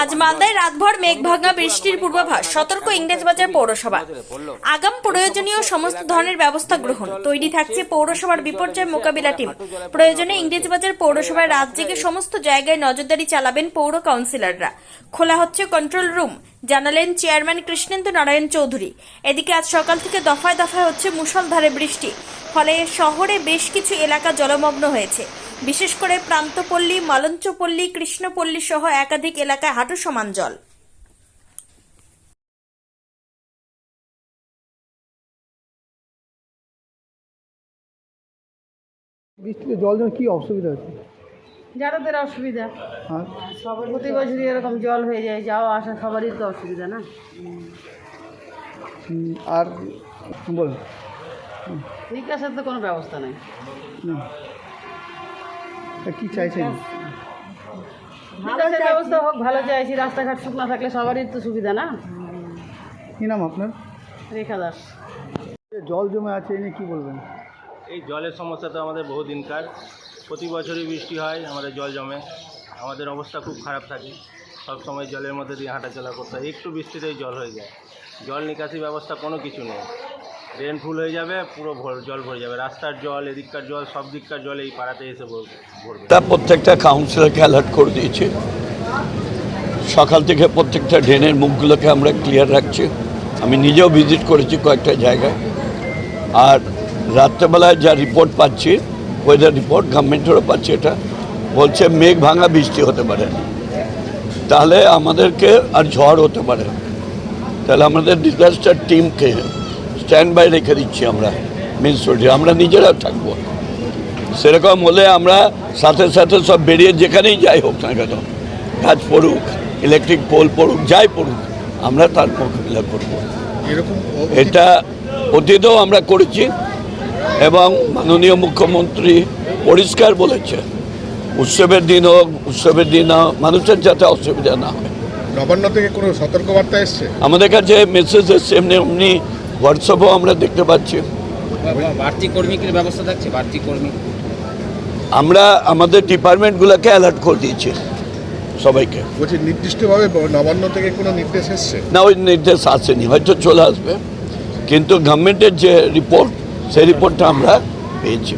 আজ মালদায় রাতভর মেঘভাঙা বৃষ্টির পূর্বাভাস, সতর্ক ইংরেজবাজার পৌরসভা। আগাম প্রয়োজনীয় সমস্ত ধরনের ব্যবস্থা গ্রহণ। তৈরি থাকছে পৌরসভার বিপর্যয় মোকাবিলা টিম। প্রয়োজনে ইংরেজবাজার পৌরসভায় রাত জেগে সমস্ত জায়গায় নজরদারি চালাবেন পৌর কাউন্সিলররা। খোলা হচ্ছে কন্ট্রোল রুম, জানালেন চেয়ারম্যান কৃষ্ণেন্দু নারায়ণ চৌধুরী। এদিকে আজ সকাল থেকে দফায় দফায় হচ্ছে মুষলধারে বৃষ্টি। ফলে শহরে বেশ কিছু এলাকা জলমগ্ন হয়েছে। বিশেষ করে প্রান্তপল্লী মালঞ্চপল্লী কৃষ্ণপল্লী সহ একাধিক এলাকায় হাঁটু সমান জল। বৃষ্টিতে জল জন্য কী অসুবিধা হচ্ছে? যাদের অসুবিধা। আর প্রতি বছরই এরকম জল হয়ে যায় যাওয়া আসা সবারই তো অসুবিধা না। আর বলুন নিকাশের তো কোনো ব্যবস্থা নেই। না। কী চাইছেন? নিকাশের ব্যবস্থা হোক ভালো চাইছি। রাস্তাঘাট শুকনা থাকলে সবারই তো সুবিধা না? কী নাম আপনার? রেখা দাস। জল জমে আছে এ নিয়ে কী বলবেন? এই জলের সমস্যা তো আমাদের বহু দিনকার প্রতি বছরই বৃষ্টি হয় আমাদের জল জমে। আমাদের অবস্থা খুব খারাপ থাকে। সব সময় জলের মধ্যে দিয়ে হাঁটাচলা করতে হয়। একটু বৃষ্টিতেই জল হয়ে যায়। জল নিকাশি ব্যবস্থা কোনো কিছু নেই। ড্রেন ফুল হয়ে যাবে, পুরো জল ভরে যাবে। রাস্তার জল, এদিককার জল, সব দিককার জল এই পাড়াতে এসে ভর- ভরবে। তা প্রত্যেকটা কাউন্সিলরকে অ্যালার্ট করে দিয়েছি। সকাল থেকে প্রত্যেকটা ড্রেনের মুখগুলোকে আমরা ক্লিয়ার রাখছি। আমি নিজেও ভিজিট করেছি কয়েকটা জায়গায়। আর রাত্রেবেলায় যা রিপোর্ট পাচ্ছি ওয়েদার রিপোর্ট গভর্নমেন্টেরও পাচ্ছি এটা, বলছে মেঘ ভাঙা বৃষ্টি হতে পারে। তাহলে আমাদেরকে আর ঝড় হতে পারে তাহলে আমাদের ডিজাস্টার টিমকে স্ট্যান্ড বাই রেখে দিচ্ছি আমরা মিউনিসিপ্যালিটি আমরা নিজেরা থাকব। সেরকম হলে আমরা সাথে সাথে সব বেরিয়ে যেখানেই যাই হোক না কেন কাজ পড়ুক ইলেকট্রিক পোল পড়ুক যাই পড়ুক আমরা তার মোকাবিলা করব। এটা অতীতেও আমরা করেছি এবং মাননীয় মুখ্যমন্ত্রী পরিষ্কার বলেছে উৎসবের দিন হোক উৎসবের দিন হোক, মানুষের যাতে অসুবিধা না হয়। নবান্ন থেকে কোনো সতর্কবার্তা এসছে? আমাদের কাছে মেসেজ এসছে এমনি এমনি হোয়াটসঅ্যাপও আমরা দেখতে পাচ্ছি। বাড়তি কর্মীকে ব্যবস্থা থাকছে বাড়তি কর্মী? আমরা আমাদের ডিপার্টমেন্টগুলোকে অ্যালার্ট করে দিয়েছি সবাইকে। বলছি নির্দিষ্টভাবে নবান্ন থেকে কোনো নির্দেশ এসছে? না ওই নির্দেশ আসেনি হয়তো চলে আসবে। কিন্তু গভর্নমেন্টের যে রিপোর্ট সেই রিপোর্টটা আমরা পেয়েছি।